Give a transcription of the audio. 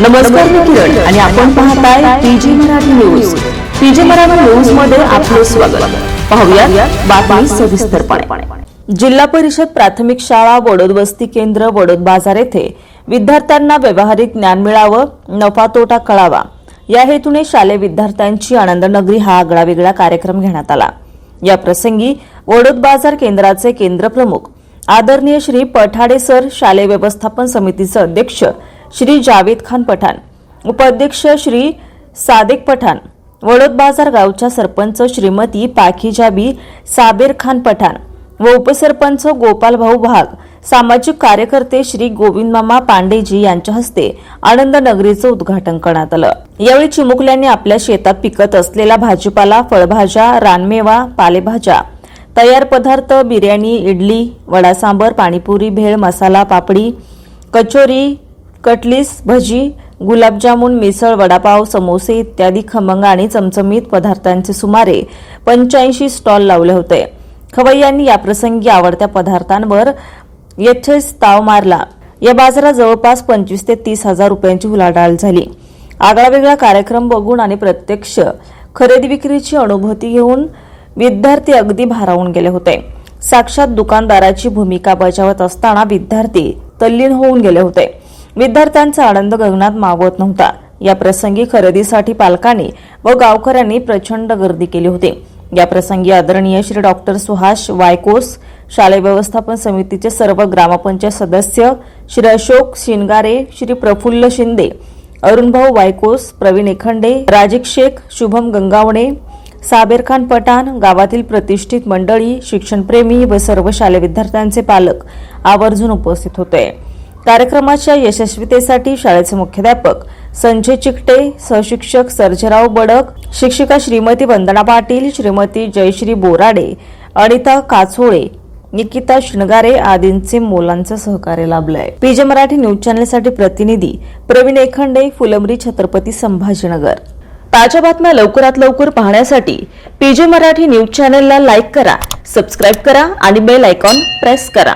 नमस्कार मी किरण आणि आपण पाहताय P G Marathi news. P G Marathi न्यूजमध्ये आपले स्वागत. पाहूया बातमी सविस्तरपणे. जिल्हा परिषद प्राथमिक शाळा वडोद वस्ती केंद्र वडोद बाजार येथे विद्यार्थ्यांना व्यावहारिक ज्ञान मिळावं नफा तोटा कळावा. या हेतूने शालेय विद्यार्थ्यांची आनंदनगरी हा आगळावेगळा कार्यक्रम घेण्यात आला. या प्रसंगी वडोद बाजार केंद्राचे केंद्र प्रमुख आदरणीय श्री पठाडे सर शालेय व्यवस्थापन समितीचे अध्यक्ष श्री जावेद खान पठाण उपाध्यक्ष श्री सादेक पठाण वडोद बाजार गावच्या सरपंच श्रीमती पाखीजाबी साबेर खान पठाण व उपसरपंच गोपाल भाऊ भाग सामाजिक कार्यकर्ते श्री गोविंद मामा पांडेजी यांच्या हस्ते आनंद नगरीचं उद्घाटन करण्यात आलं. यावेळी चिमुकल्यांनी आपल्या शेतात पिकत असलेला भाजीपाला फळभाज्या रानमेवा पालेभाज्या तयार पदार्थ बिर्याणी इडली वडा सांबर पाणीपुरी भेळ मसाला पापडी कचोरी कटलीस भजी गुलाबजामुन मिसळ वडापाव समोसे इत्यादी खमंग आणि चमचमीत पदार्थांचे सुमारे पंच्याऐंशी स्टॉल लावले होते. खवय्यांनी याप्रसंगी आवडत्या पदार्थांवर येथेच ताव मारला. या बाजारात जवळपास पंचवीस ते तीस हजार रुपयांची उलाढाल झाली. आगळावेगळा कार्यक्रम बघून आणि प्रत्यक्ष खरेदी विक्रीची अनुभूती घेऊन विद्यार्थी अगदी भारावून गेले होते. साक्षात दुकानदाराची भूमिका बजावत असताना विद्यार्थी तल्लीन होऊन गेले होते. विद्यार्थ्यांचा आनंद गगनात मावत नव्हता. या प्रसंगी खरेदीसाठी पालकांनी व गावकऱ्यांनी प्रचंड गर्दी केली होती. या प्रसंगी आदरणीय श्री डॉक्टर सुहास वायकोस शालेय व्यवस्थापन समितीचे सर्व ग्रामपंचायत सदस्य श्री अशोक शिनगारे श्री प्रफुल्ल शिंदे अरुणभाऊ वायकोस प्रवीण एखंडे राजिक शेख शुभम गंगावणे साबेर खान पठाण गावातील प्रतिष्ठित मंडळी शिक्षणप्रेमी व सर्व शालेय विद्यार्थ्यांचे पालक आवर्जून उपस्थित होते. कार्यक्रमाच्या यशस्वीतेसाठी शाळेचे मुख्याध्यापक संजय चिकटे सहशिक्षक सर्जराव बडक शिक्षिका श्रीमती वंदना पाटील श्रीमती जयश्री बोराडे अनिता काचोळे निकिता शिणगारे आदींचे मोलांचं सहकार्य लाभलंय. पीजे मराठी न्यूज चॅनलसाठी प्रतिनिधी प्रवीण एखंडे फुलंबरी छत्रपती संभाजीनगर. ताज्या बातम्या लवकरात लवकर पाहण्यासाठी पीजे मराठी न्यूज चॅनलला लाईक करा सबस्क्राईब करा आणि बेल आयकॉन प्रेस करा.